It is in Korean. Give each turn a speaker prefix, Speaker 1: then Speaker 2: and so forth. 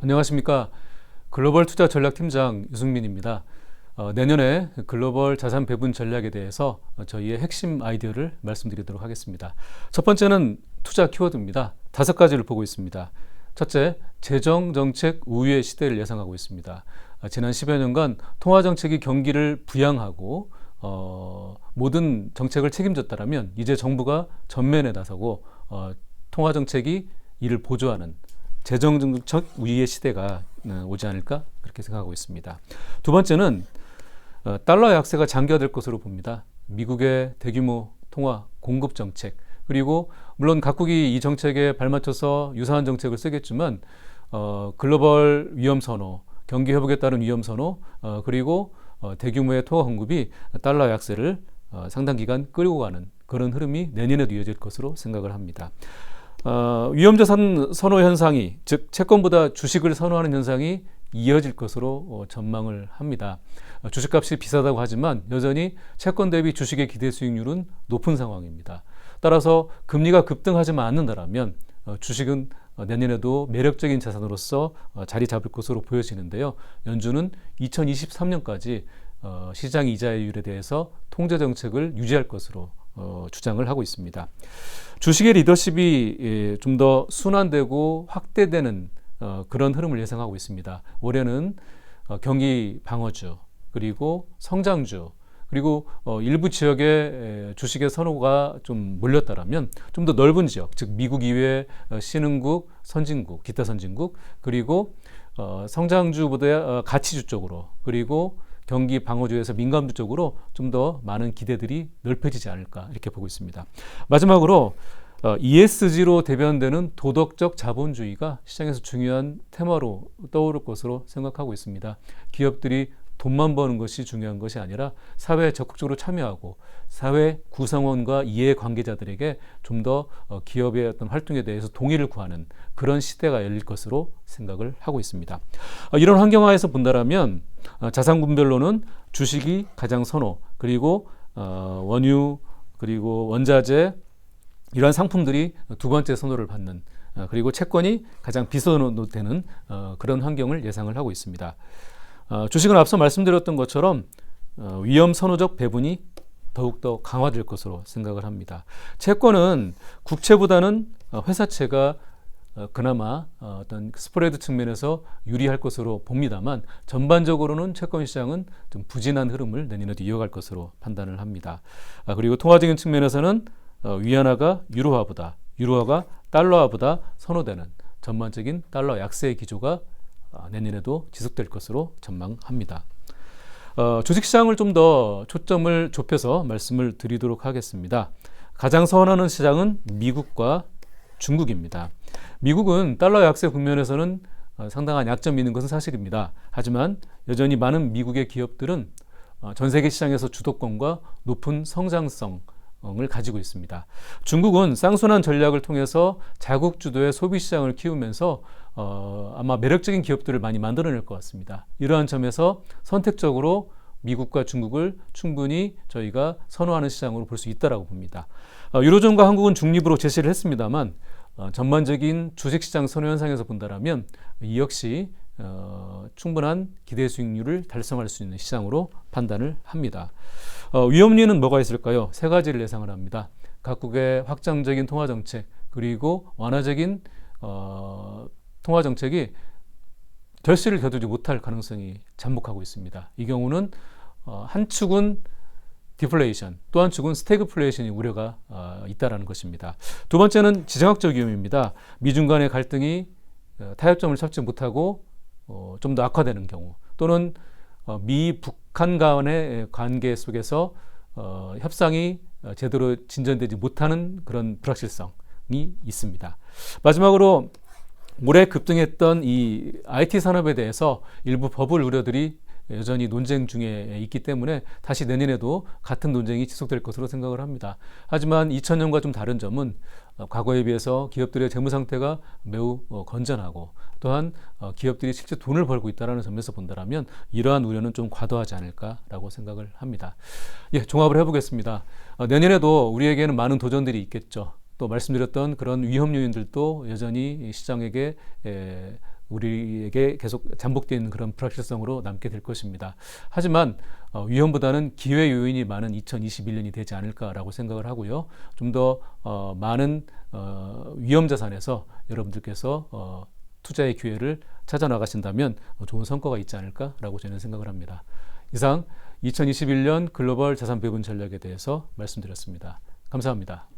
Speaker 1: 안녕하십니까. 글로벌 투자 전략팀장 유승민입니다. 어, 내년에 글로벌 자산 배분 전략에 대해서 저희의 핵심 아이디어를 말씀드리도록 하겠습니다. 첫 번째는 투자 키워드입니다. 다섯 가지를 보고 있습니다. 첫째, 재정 정책 우위의 시대를 예상하고 있습니다. 어, 지난 10여 년간 통화 정책이 경기를 부양하고 어, 모든 정책을 책임졌다면 이제 정부가 전면에 나서고 어, 통화 정책이 이를 보조하는 재정적 우위의 시대가 어, 오지 않을까 그렇게 생각하고 있습니다. 두 번째는 어, 달러 약세가 장기화될 것으로 봅니다. 미국의 대규모 통화 공급 정책 그리고 물론 각국이 이 정책에 발맞춰서 유사한 정책을 쓰겠지만 어, 글로벌 위험 선호, 경기 회복에 따른 위험 선호 어, 그리고 어, 대규모의 통화 공급이 달러 약세를 어, 상당 기간 끌고 가는 그런 흐름이 내년에도 이어질 것으로 생각을 합니다. 어, 위험자산 선호 현상이 즉 채권보다 주식을 선호하는 현상이 이어질 것으로 어, 전망을 합니다. 어, 주식값이 비싸다고 하지만 여전히 채권 대비 주식의 기대 수익률은 높은 상황입니다. 따라서 금리가 급등하지만 않는다라면 어, 주식은 어, 내년에도 매력적인 자산으로서 어, 자리 잡을 것으로 보여지는데요. 연준은 2023년까지 어, 시장 이자율에 대해서 통제 정책을 유지할 것으로 어, 주장을 하고 있습니다. 주식의 리더십이 예, 좀더 순환되고 확대되는 어, 그런 흐름을 예상하고 있습니다. 올해는 어, 경기 방어주 그리고 성장주 그리고 어, 일부 지역에 에, 주식의 선호가 좀 몰렸다라면 좀 더 넓은 지역, 즉 미국 이외 어, 신흥국, 선진국, 기타 선진국 그리고 어, 성장주보다 어, 가치주 쪽으로 그리고 경기 방어주에서 민감주 쪽으로 좀 더 많은 기대들이 넓혀지지 않을까 이렇게 보고 있습니다. 마지막으로 어, ESG로 대변되는 도덕적 자본주의가 시장에서 중요한 테마로 떠오를 것으로 생각하고 있습니다. 기업들이 돈만 버는 것이 중요한 것이 아니라 사회에 적극적으로 참여하고 사회 구성원과 이해 관계자들에게 좀더 어, 기업의 어떤 활동에 대해서 동의를 구하는 그런 시대가 열릴 것으로 생각을 하고 있습니다. 어, 이런 환경하에서 본다라면 어, 자산군별로는 주식이 가장 선호 그리고 원유 그리고 원자재 이러한 상품들이 두 번째 선호를 받는 그리고 채권이 가장 비선호되는 그런 환경을 예상을 하고 있습니다. 주식은 앞서 말씀드렸던 것처럼 위험 선호적 배분이 더욱더 강화될 것으로 생각을 합니다. 채권은 국채보다는 회사채가 그나마 어떤 스프레드 측면에서 유리할 것으로 봅니다만 전반적으로는 채권 시장은 좀 부진한 흐름을 내년에도 이어갈 것으로 판단을 합니다. 그리고 통화적인 측면에서는 위안화가 유로화보다 유로화가 달러화보다 선호되는 전반적인 달러 약세의 기조가 내년에도 지속될 것으로 전망합니다. 어, 주식시장을 좀 더 초점을 좁혀서 말씀을 드리도록 하겠습니다. 가장 선호하는 시장은 미국과 중국입니다. 미국은 달러 약세 국면에서는 어, 상당한 약점이 있는 것은 사실입니다. 하지만 여전히 많은 미국의 기업들은 어, 전 세계 시장에서 주도권과 높은 성장성 을 가지고 있습니다. 중국은 쌍순환 전략을 통해서 자국 주도의 소비 시장을 키우면서 어, 아마 매력적인 기업들을 많이 만들어낼 것 같습니다. 이러한 점에서 선택적으로 미국과 중국을 충분히 저희가 선호하는 시장으로 볼 수 있다라고 봅니다. 어, 유로존과 한국은 중립으로 제시를 했습니다만 어, 전반적인 주식시장 선호 현상에서 본다라면 이 역시 어, 충분한 기대 수익률을 달성할 수 있는 시장으로 판단을 합니다. 어, 위험리는 뭐가 있을까요? 세 가지를 예상을 합니다. 각국의 확장적인 통화 정책 그리고 완화적인 어, 통화 정책이 결실을 겨두지 못할 가능성이 잠복하고 있습니다. 이 경우는 어, 한 축은 디플레이션, 또 한 축은 스태그플레이션이 우려가 어, 있다라는 것입니다. 두 번째는 지정학적 위험입니다. 미중 간의 갈등이 어, 타협점을 찾지 못하고 어, 좀 더 악화되는 경우 또는 어, 미북 한 간의 관계 속에서 어, 협상이 어, 제대로 진전되지 못하는 그런 불확실성이 있습니다. 마지막으로 올해 급등했던 이 IT 산업에 대해서 일부 버블 우려들이 여전히 논쟁 중에 있기 때문에 다시 내년에도 같은 논쟁이 지속될 것으로 생각을 합니다. 하지만 2000년과 좀 다른 점은 어, 과거에 비해서 기업들의 재무 상태가 매우 어, 건전하고 또한 어, 기업들이 실제 돈을 벌고 있다는 점에서 본다면 이러한 우려는 좀 과도하지 않을까라고 생각을 합니다. 예, 종합을 해보겠습니다. 내년에도 우리에게는 많은 도전들이 있겠죠. 또 말씀드렸던 그런 위험 요인들도 여전히 시장에게 우리에게 계속 잠복되어 있는 그런 불확실성으로 남게 될 것입니다. 하지만 어, 위험보다는 기회 요인이 많은 2021년이 되지 않을까라고 생각을 하고요. 좀더 어, 많은 어, 위험 자산에서 여러분들께서 어, 투자의 기회를 찾아 나가신다면 좋은 성과가 있지 않을까라고 저는 생각을 합니다. 이상 2021년 글로벌 자산 배분 전략에 대해서 말씀드렸습니다. 감사합니다.